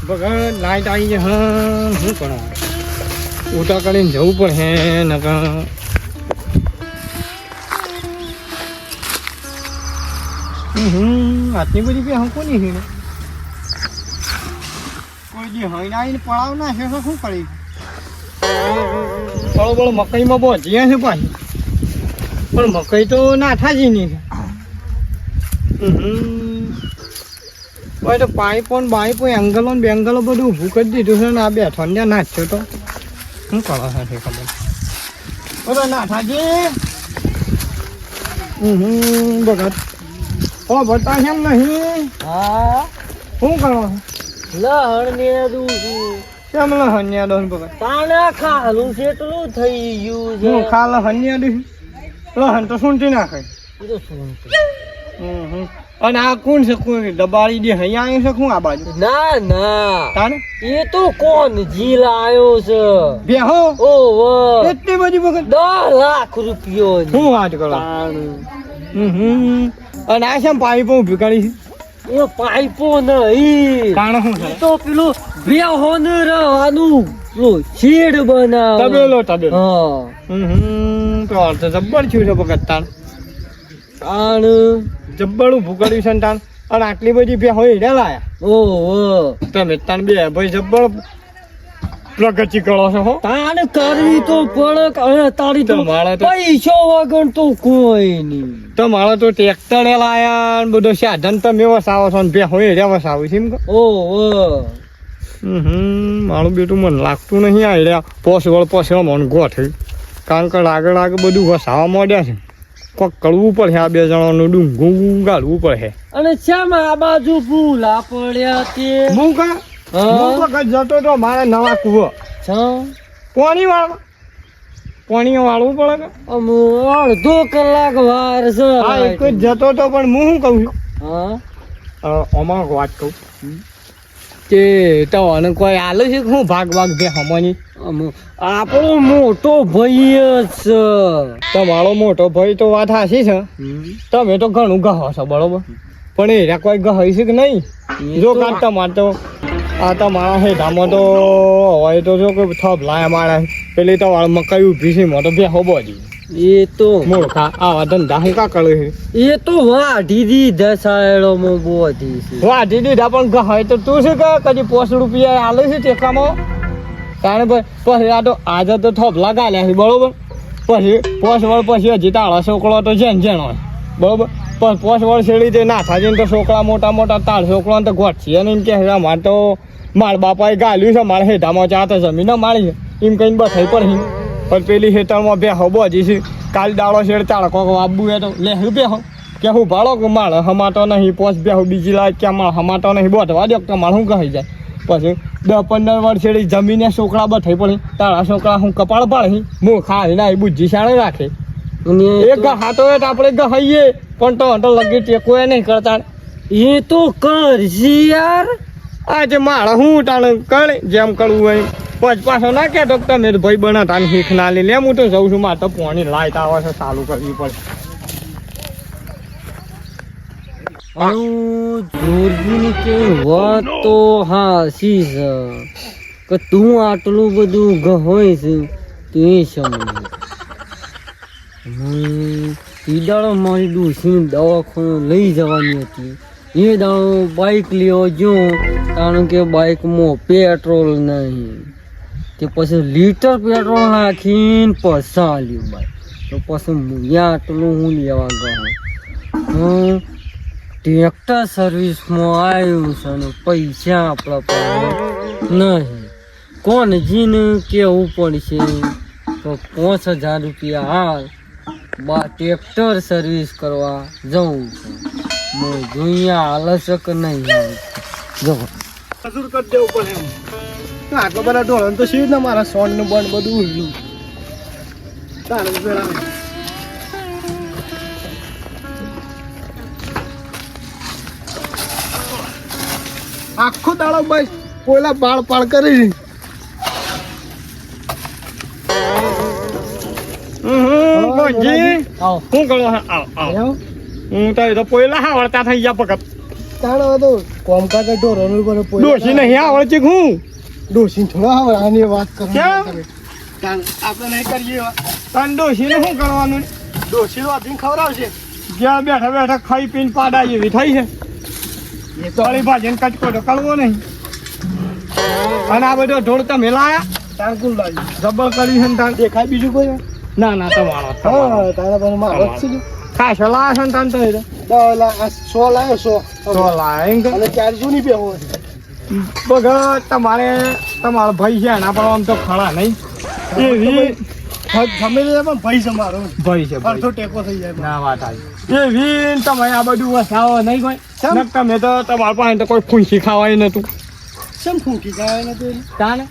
ભગત light આવી છે. હા શું કરો ઉટા કરીને જવું પણ હે હમ હમ આટલી બધી બે હમ કોની હિને કોઈ દી હઈને આવીને પડાવ ના છે શું કરી થોડો બળો, મકાઈમાં બહુ જ્યાં છે પાછી. પણ મકાઈ તો ના થાજી નહીં હમ ભાઈ તો પાઇપો ને બાઈપો એંગલો ને બેંગલો બધું ઊભું કરી દીધું છે ને આ બેઠો ને ત્યાં નાચ્યો તો. શું કરો છો ખબર? બોલો નાઠાજી હમ ભગત ઓ બતા કેમ નહીં? હા. શું કરો? લહણ ને દૂધ કેમ લહણ ને દો ભગત તાને ખાલું કેટલું થઈ ગયું છે. હું ખાલ હન્યા દૂધ લહણ તો સૂંટી નાખે. તો શું હમ હમ અને આ કોણ છે કોઈ દબાડી દે અહીંયા આવ્યું છે આ બાજુ? ના ના. તાને? એ તો કોણ? જીલ આવ્યો છે. બેહો વો. એટલી બધી વખત દસ લાખ રૂપિયો શું વાત કરો? હમ હમ. અને આ શેમ પાઇપો ઊભી કરી છે? એ પાઈપો નહીં. કારણ શું છે? તો પેલું બેહોન રહેવાનું. પેલું શેડ બનાવ તબેલો તબેલો. હા. હમ તો અર્થ જબ્બર છે ભગત તાણ. તાણ. જબ્બર ભૂકડ્યું છે ને તાણ અને આટલી બધી બે હોય હેડે લાયા. ઓહો. તમે તાણ બે ભાઈ જબ્બડ પ્રગતિ કરો છો હો. તાણ કરવી તો પડે તારી તો તમારે તો પૈસો વગર તો કોઈ નહીં. તમારે તો ટ્રેક્ટર લાયા ને બધો સાધન તમે વસાવો છો ને બે હોય હેડે વસાવો છે એમ ઓહો. હમ મારું બેટું મને લાગતું નહીં આ હેડ્યા પોસ વળ પોસ મને ગોઠવ્યું કારણ કે આગળ આગળ બધું વસાવા માંડ્યા છે. કોક કરવું પડશે આ બે જણાનું ડુંગું ગાળવું પડશે અને શ્યામ આ બાજુ ભૂલા પડ્યા તે. હું કા? હું. વખત જતો તો મારે નવા કૂવો. છ પાણી વાળવા પાણી વાળવું પડે કે? અડધો કલાક વાર છે હા એક જ જતો તો પણ હું શું કહું છું? હા. અમાક આમાં વાત કહું. કે તો અને કોઈ આલે છે હું ભાગ ભાગ બે અમ આપણો મોટો ભાઈ જ તમારો મોટો ભાઈ તો વાત હાસી છે. તમે તો ઘણું ગહો છો બરોબર? પણ એરા કોઈ ગહાઈ છે કે નહીં? જો કાં તમારે તો આ તમારા હેઠામાં તો હોય તો જો કે થપ લાયા મારા. પેલી તો વાળ મકાઈ ઊભી છે મોટો બે હો બોજી. એ તો મોટા આવા ધંધા હું કા કરે એ તો વાઢી દીધા સાયડોમાં બોધી વાઢી દીધા પણ ગહાય તો તું છે કે કદી પોસ રૂપિયા આલે છે ટેકામાં? કારણ કે પછી આ તો આજે તો થોપ લગાડ્યા છે, બરોબર? પછી પોસ વળ પછી હજી તાળો છોકરો તો જેન જેન બરોબર? પણ પોસ વળ શેડી તે ના થાય તો છોકરા મોટા મોટા તાળ છોકરો તો ગોઠશે અને એમ કે છે, અમારે તો મારા બાપાએ ગાલ્યું છે મારા હેઠામાં ચા તો જમીન મારી છે. એમ કહીને બસાઈ પડી પણ પેલી હેઠળમાં બે હબો હજી છે, કાલ દાડો શેડ ચાળકો વાબુ એ તો લે બે હો કે હું ભાડો કે માળ, હમાતો નહીં પોસ બે બીજી લાગે કે માળ, હમાતો નહીં બોટવા દો કે માળ હું કહી જાય? પછી દસ પંદર વર્ષ જમીને છોકરા બથાઈ પડી તારા છોકરા હું કપાળ પાડી હું ખાઈ ના બુદ્ધિ શાળે રાખે. અને એ ગહાતો તો આપણે ગહાઈએ પણ તો તો લગી ટેકો એ નહીં કરતા. એ તો કરજી યાર. આજે માળ હું તાણે કરે જેમ કરવું હોય પછ પાછો ના કહેતો તમે ભાઈ બનાતા તાને શીખ ના લે. લે હું તો જઉં છું મારે તો પોણી લાઈટ આવે છે ચાલુ કરવી પડે હું જોરજીની કે વાત તો હાસી છે? કે તું આટલું બધું ગહોય છે તું એ સમજ. હું ઈ દાડો મારી ડોસીને દવાખાને લઈ જવાની હતી. એ દાડો બાઇક લેવો જો કારણ કે બાઇકમાં પેટ્રોલ નહીં. તે પછી લીટર પેટ્રોલ નાખીને પસાર લ્યું બાઇક તો પછી હું આટલું હું લેવા ગયો. હું ટ્રેક્ટર સર્વિસમાં આવ્યું છે અને પૈસા આપણા પાસે નહીં. કોણ જીને કેવું પડશે? તો પાંચ હજાર રૂપિયા હાલ બા ટ્રેક્ટર સર્વિસ કરવા જવું છે. હું જોઈએ હાલ છે નહીં. જો. હજુર કરી દેવું પડે એમ. આટલો બધા ઢોળણ તો શી ને મારા સોનનું બંધ બધું ઉડ્યું તારે આખો દાડો બસ કોયલા બાળ પાળ કરી આવો. શું કરો આવ આવ. હું તો એ તો પોયલા હા વળતા થઈ ગયા પકડ તાણ તો કોમકાજ ઢોરોનું પર ડોશી નહીં આવડતી હું? ડોશી થોડા હવે આની વાત કરો. આપણે નહીં કરીએ શું કરવાનું? ડોશી વાધીને ખવડાવશે જ્યાં બેઠા બેઠા ખાઈ પીને પાડા જેવી થઈ છે. એ તો તળી ભાજીને કચકો તો કરવો નહીં. અને આ બધો ઢોળ તમે લાયા? જબર કરી છે ને દેખાય બીજું કોઈ? ના ના તમારો તારા પર મારો જ છે ખાસ લાયા છે ને તો એ તો. દસ સો લાવ્યો સો. તો લાયા. અને ચાર જૂની બેહો બગા તમારે તમારો ભાઈ છે એના પણ આમ તો ખરા નહીં. એવી ગમે તે પણ ભાઈ છે મારો. ભાઈ છે. અડધો ટેકો થઈ જાય ના વાત આવી એવી ને તમે આ બધું વસાવો નહીં કોઈ? તમે તો તમારા પાસે તો કોઈ ફૂંસી ખાવાય નતું. શેમ ફૂંકી ખાવાય ને તો તાને?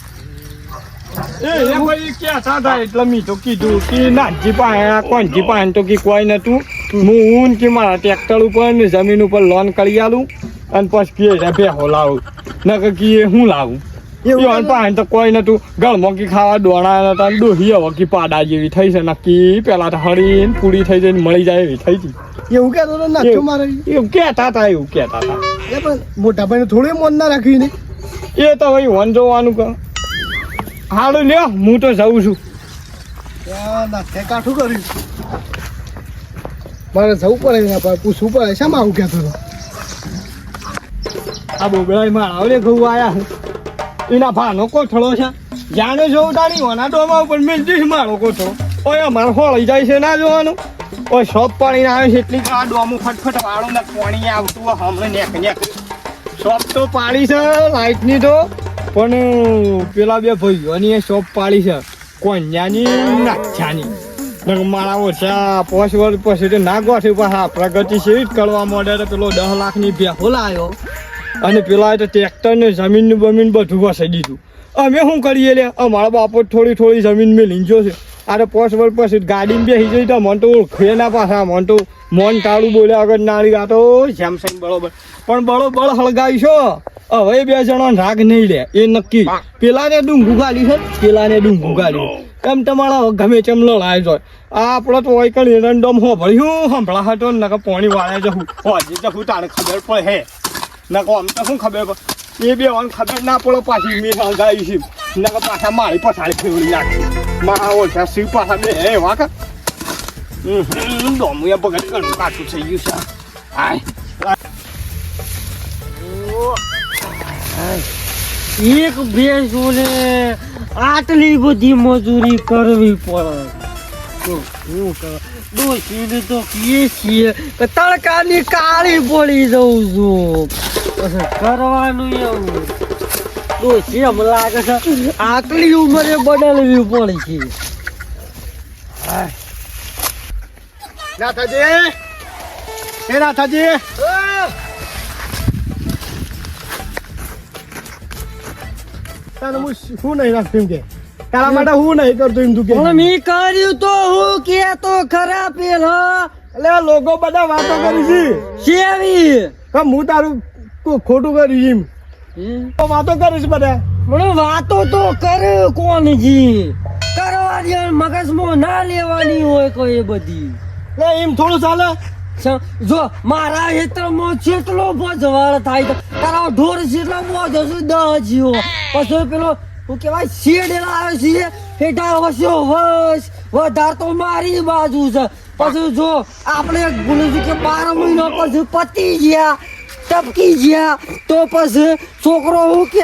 એ એ ભાઈ હતા એટલે મી તો કીધું કે નાજી પાસે કોણજી પાસે તો કે કોઈ નતું. હું ઊન કે મારા ટ્રેક્ટર ઉપર જમીન ઉપર લોન કરી આલું અને પછી કે ભેહો લાવું. નકર કે હું લાવું. એવું પાણી તો કોઈ નતું. ગળમાં કી ખાવા દોણા નતા દોહી ડોહી હવે કી પાડા જેવી થઈ છે નક્કી. પેલા તો હળીને પૂરી થઈ જઈને મળી જાય એવી થઈ હતી. એવું કહેતો તો નાખ્યો મારે એવું કહેતા હતા એવું કહેતા હતા પણ મોટા ભાઈને થોડું મોન ના રાખ્યું ને. એ તો ભાઈ વન જોવાનું કર. હાડું લ્યો હું તો જઉં છું. કાઠું કર્યું. મારે જવું પડે એના પર પૂછવું પડે. શામાં આવું કહેતો હતો આ બોબડાઈ માં આવડે ઘઉં આયા છે. એના ભાનો કોથળો છે. જાણે જો તાણી હોના ડોમા ઉપર મેં જઈશ મારો કોથળો ઓય, અમારે હોળી જાય છે ના જોવાનું? ઓય, શોપ પાણીને આવે છે એટલી. આ ડોમું ફટફટ વાળું ને પાણી આવતું હમણાં નેક નેક. શોપ તો પાડી છે લાઇટની તો. પણ, પેલા બે ભાઈઓની એ શોપ પાડી છે. કોન્યાની નાખ્યાની મારા ઓછા પોસ વર્ષ પછી ના ગોઠવી હા પ્રગતિશીલ કરવા માંડે પેલો દસ લાખની ભેહો લાવ્યો અને પેલા તો ટ્રેક્ટર ને જમીન ને બમીન બધું વસાઈ દીધું. અમે શું કરીએ લે અમારા બાપો થોડી થોડી જમીન મેં લીંજો છે. આ તો પોસ વર્ષ પછી ગાડીમાં બેસી જઈ તો મન તો ઓળખે ના પાછા મન તો મોન ટાળું બોલ્યા આગળ નાળી આ તો જેમસન બરોબર. પણ બરોબર હળગાવી છો હવે બે જણા રાગ નહીં લે એ નક્કી. પેલા ને ડુંગું ગાલી છે પેલા ને ડુંગું ગાલી એમ તમારા ગમે તેમ લડાય જોય આ આપણો તો હોય કણ એરંડોમ હો ભર્યું હંભળા હતો ને પોણી વાળે જવું હોજી જવું તારે ખબર પડે હે. નકો આમ તો શું ખબર એ બે વાર ખબર ના પડે પાછી મેં હંગાવી છે. નકર પાછા મારી પછાડી ફેવડી નાખી. મારા ઓછા શિવ પાછા બે હે આટલી બધી મજૂરી કરવી પડે. શું કરે કહીએ છીએ તડકાની કાળી પડી જઉં છું. કરવાનું એવું. ડોશી એમ લાગે છે? આટલી ઉંમરે બદલવી પડી છે નાથાજી. એ નાથાજી. તારે હું શું નહીં રાખતું કે? તારા માટે હું નહીં કરતો એમ તું કે. મેં કર્યું તો હું કે તો ખરા પેલો એટલે લોકો બધા વાતો કરી છે. શેવી? હું તારું કો- ખોટું કર્યું એમ વાતો કરીશ બધા મને વાતો તો કરે કોણજી કરવાની હોય, મગજમાં ના લેવાની હોય કોઈ બધી એમ થોડું ચાલે જો મારા હેતરમાં જેટલો ભજવાળ થાય તો તારા ઢોર જેટલો મોજ હશે દહ જીવો પછી પેલો શું કેવાય શેડેલા આવે છે હેઠા વસ્યો વસ વધાર તો મારી બાજુ છે પછી જો આપણે બોલું કે બાર મહિના પછી પતી ગયા ટપકી ગયા તો પછી છોકરો હું કે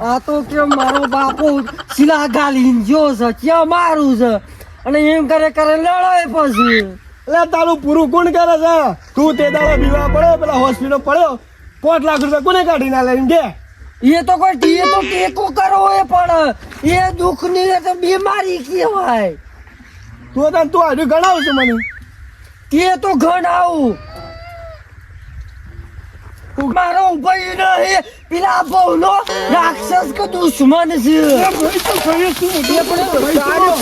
આ તો કે મારો બાપો શિલા ગાલીન જો છે ક્યાં મારું છે? અને એમ કરે કરે લડાય પછી. એટલે તારું પૂરું કોણ કરે છે. તું તે દાડો બીવા પડ્યો પેલા હોસ્પિટલ પડ્યો પાંચ લાખ રૂપિયા કોને કાઢી ના લઈને કે? એ તો કોઈ એ તો ટેકો કરવો એ પણ એ દુઃખની તો બીમારી કહેવાય. તું તને તું હજુ ગણાવ છે મને. એ તો ઘણાવું મારો ભાઈ નહીં. પેલા બહુનો રાક્ષસ કે દુશ્મન છે?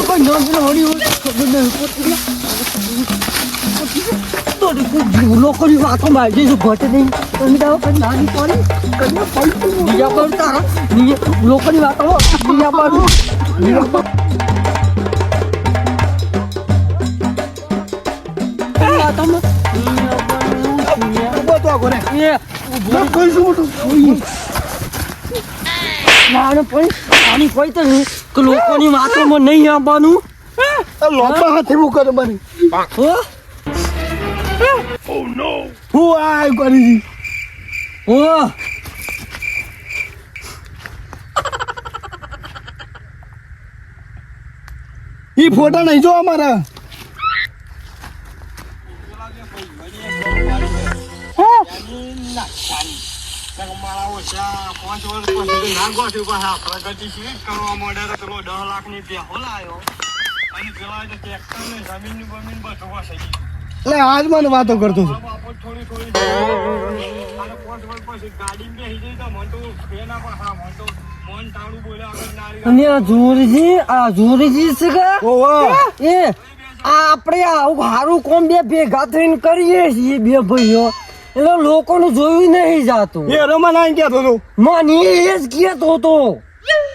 પણ. તો લોકોની વાતો મારી જઈશું ઘટે નહીં. તમે દાવો કઈ નાની પડી કઈ પડી બીજા પર તારા. લોકોની વાતો બીજા પર વાતોમાં. તો આખો ના, નાનું પણ આની કોઈ તો કે લોકોની વાતોમાં નહીં આવવાનું. લોપા હાથે મૂકો તો બની. હો? હું આ કરી હો? ઈ ફોટા નહીં જો અમારા એટલે આજ મને વાતો કરતો છું. અને આ જોરજી આ જોરજી છે કે? ઓહો એ આ આપણે આવું સારું કોમ બે ભેગા થઈને કરીએ છીએ બે ભાઈઓ. એટલે લોકોનું જોયું નહીં જાતું. એ રમા ના કહેતો હતો મને એ જ કહેતો હતો.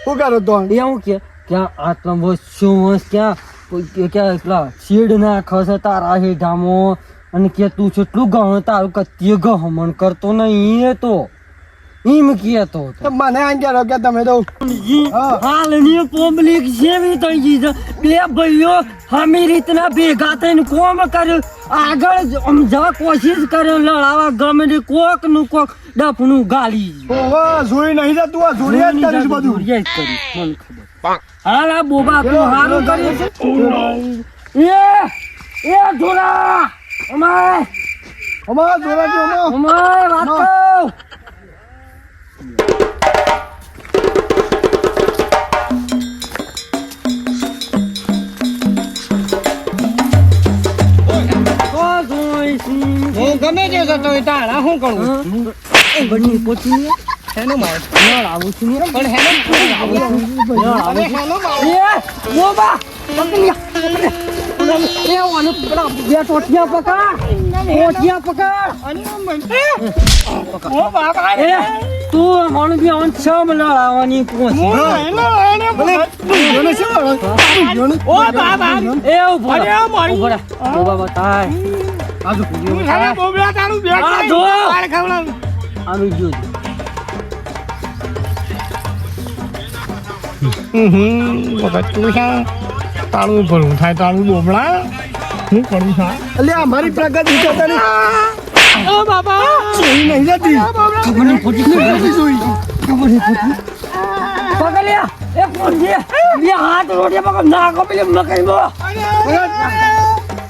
શું કરો તો? એ હું કે ક્યાં આટલા વર્ષો વર્ષ ક્યાં? કે- ક્યાં એટલા શેડ ના ખસે તારા હેઠામો? અને કે તું કેટલું ગણ તારું કત્ય ગહમણ કરતો નહીં એ તો. એમ કહેતો હતો. તો મને આમ કે તમે તો હા. હાલની પબ્લિક જેવી થઈ ગઈ છે. બે ભાઈઓ હમી રીતના ભેગા થઈને કોમ કર્યું. આગળ જ કોશિશ કર્યો લડાવા ગમે તે કોકનું કોક ડફનું ગાલી. ઓહો જોઈ નહીં જતું આ જોડિયા જ કરીશ બધું. જોડિયા જ કરીશ, મને ખબર. હાલ આ બોબા તું હારું કર્યું છે. એ એ જોરા અમાય અમાય અમારા. અમાય વાત ના. હું ગમે તે જતો હોય તારા શું કરું? બની પોચી હેનો માર. નળ આવું છું. ને પણ હેનો નળ આવું છું. હેનો માર એ બોબા એ ઓને પેલા બે ટોટિયા પકડ. ટોટિયા પકડ. ઓ બાબા એ તું મને બી આમ છમ લડાવવાની કોશિશ હેનો હેનો ભલે જોને શું? ઓ બાબા એ ઊભો અરે મારી- ઊભો રહે. બોબા બતાય. તારું બેગ આ જો. બાર ખવડાવ. આનું જોજો હમ વખત છે તારું ભલું થાય તારું બોબડા હું કરું છું અલ્યા અમારી પ્રગતિ જોતા નહીં ઓ બાબા. જોઈ નહીં જતી ખબર નહીં પડતી નથી જોઈ. ખબર નહીં પડતી પકડ્યા એ કોણ છે બે હાથ રોટિયા પકડ. નાખો પેલી મકઈ બો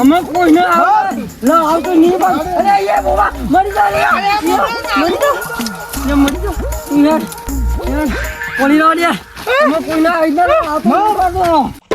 અમે કોઈને આવે. ના આવતો નહીં બસ અરે એ બોવા મરી જા લે મરી જા. ને મરી જા. યાર યાર પડી રહ્યો લે અમે કોઈને આવી. ના નહીં બસ